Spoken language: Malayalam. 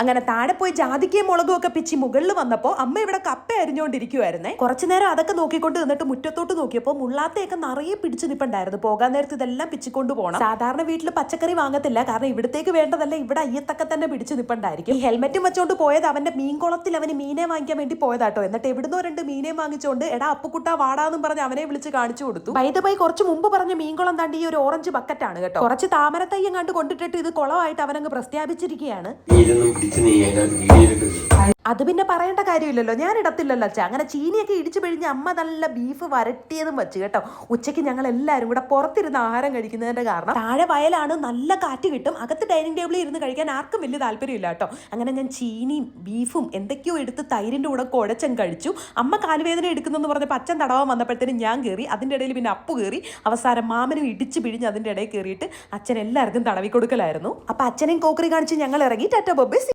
അങ്ങനെ താഴെ പോയി ജാതിക്കയും മുളകും ഒക്കെ പിച്ചി മുകളിൽ വന്നപ്പോൾ അമ്മ ഇവിടെ കപ്പ അരിഞ്ഞുകൊണ്ടിരിക്കുവായിരുന്നേ കുറച്ചു നേരം അതൊക്കെ നോക്കിക്കൊണ്ട് നിന്നിട്ട് മുറ്റത്തോട്ട് നോക്കിയപ്പോൾ മുള്ളാത്തയൊക്കെ നിറയെ പിടിച്ചു നിപ്പുണ്ടായിരുന്നു. പോകാൻ നേരത്ത് ഇതെല്ലാം പിച്ചിക്കൊണ്ട് പോകണം സാധാരണ വീട്ടിൽ പച്ചക്കറി വാങ്ങത്തില്ല. കാരണം ഇവിടത്തേക്ക് വേണ്ടതല്ല ഇവിടെ അയ്യത്തൊക്കെ തന്നെ പിടിച്ചു നിപ്പുണ്ടായിരിക്കും. ഹെൽമെറ്റും വെച്ചോണ്ട് പോയത് അവന്റെ മീൻകുളത്തിൽ അവന് മീനെ വാങ്ങിക്കാൻ വേണ്ടി പോയതാട്ടോ. എന്നിട്ട് എവിടുന്നോ രണ്ട് മീനെ വാങ്ങിച്ചോണ്ട് എടാ അപ്പുക്കുട്ട വാടാന്നും പറഞ്ഞ് അവനെ വിളിച്ച് കാണിച്ചു കൊടുത്തു. വൈദ പോയി കുറച്ച് മുമ്പ് പറഞ്ഞ മീൻകുളം താണ്ടി ഈ ഒരു ഓറഞ്ച് ബക്കറ്റാണ് കേട്ടോ. കുറച്ച് താമരത്തയ്യം കണ്ട് കൊണ്ടിട്ടിട്ട് ഇത് കുളമായിട്ട് അവനങ്ങ് പ്രസ്താപിച്ചിരിക്കുകയാണ് അത് പിന്നെ പറയേണ്ട കാര്യമില്ലല്ലോ. ഞാൻ ഇടത്തില്ലല്ലോ അച്ഛാ. അങ്ങനെ ചീനിയൊക്കെ ഇടിച്ചു പിഴിഞ്ഞ് അമ്മ നല്ല ബീഫ് വരട്ടിയതും വെച്ച് കേട്ടോ. ഉച്ചയ്ക്ക് ഞങ്ങൾ എല്ലാവരും കൂടെ പുറത്തിരുന്ന് ആഹാരം കഴിക്കുന്നതിന്റെ കാരണം താഴെ വയലാണ് നല്ല കാറ്റ് കിട്ടും. അകത്ത് ഡൈനിങ് ടേബിളിൽ ഇരുന്ന് കഴിക്കാൻ ആർക്കും വലിയ താല്പര്യമില്ല കേട്ടോ. അങ്ങനെ ഞാൻ ചീനിയും ബീഫും എന്തൊക്കെയോ എടുത്ത് തൈരിന്റെ കൂടെ കുഴച്ചൻ കഴിച്ചു. അമ്മ കാലുവേദന എടുക്കുന്നെന്ന് പറഞ്ഞപ്പോൾ അച്ഛൻ തടവാൻ വന്നപ്പോഴത്തേനും ഞാൻ കയറി അതിന്റെ ഇടയിൽ പിന്നെ അപ്പു കയറി അവസാനം മാമനും ഇടിച്ച് പിഴിഞ്ഞ് അതിന്റെ ഇടയിൽ കയറിയിട്ട് അച്ഛൻ എല്ലാവർക്കും തടവി കൊടുക്കലായിരുന്നു അപ്പൊ അച്ഛനെയും കോക്കറി കാണിച്ച് ഞങ്ങൾ ഇറങ്ങി. ടാറ്റ ബൊബേ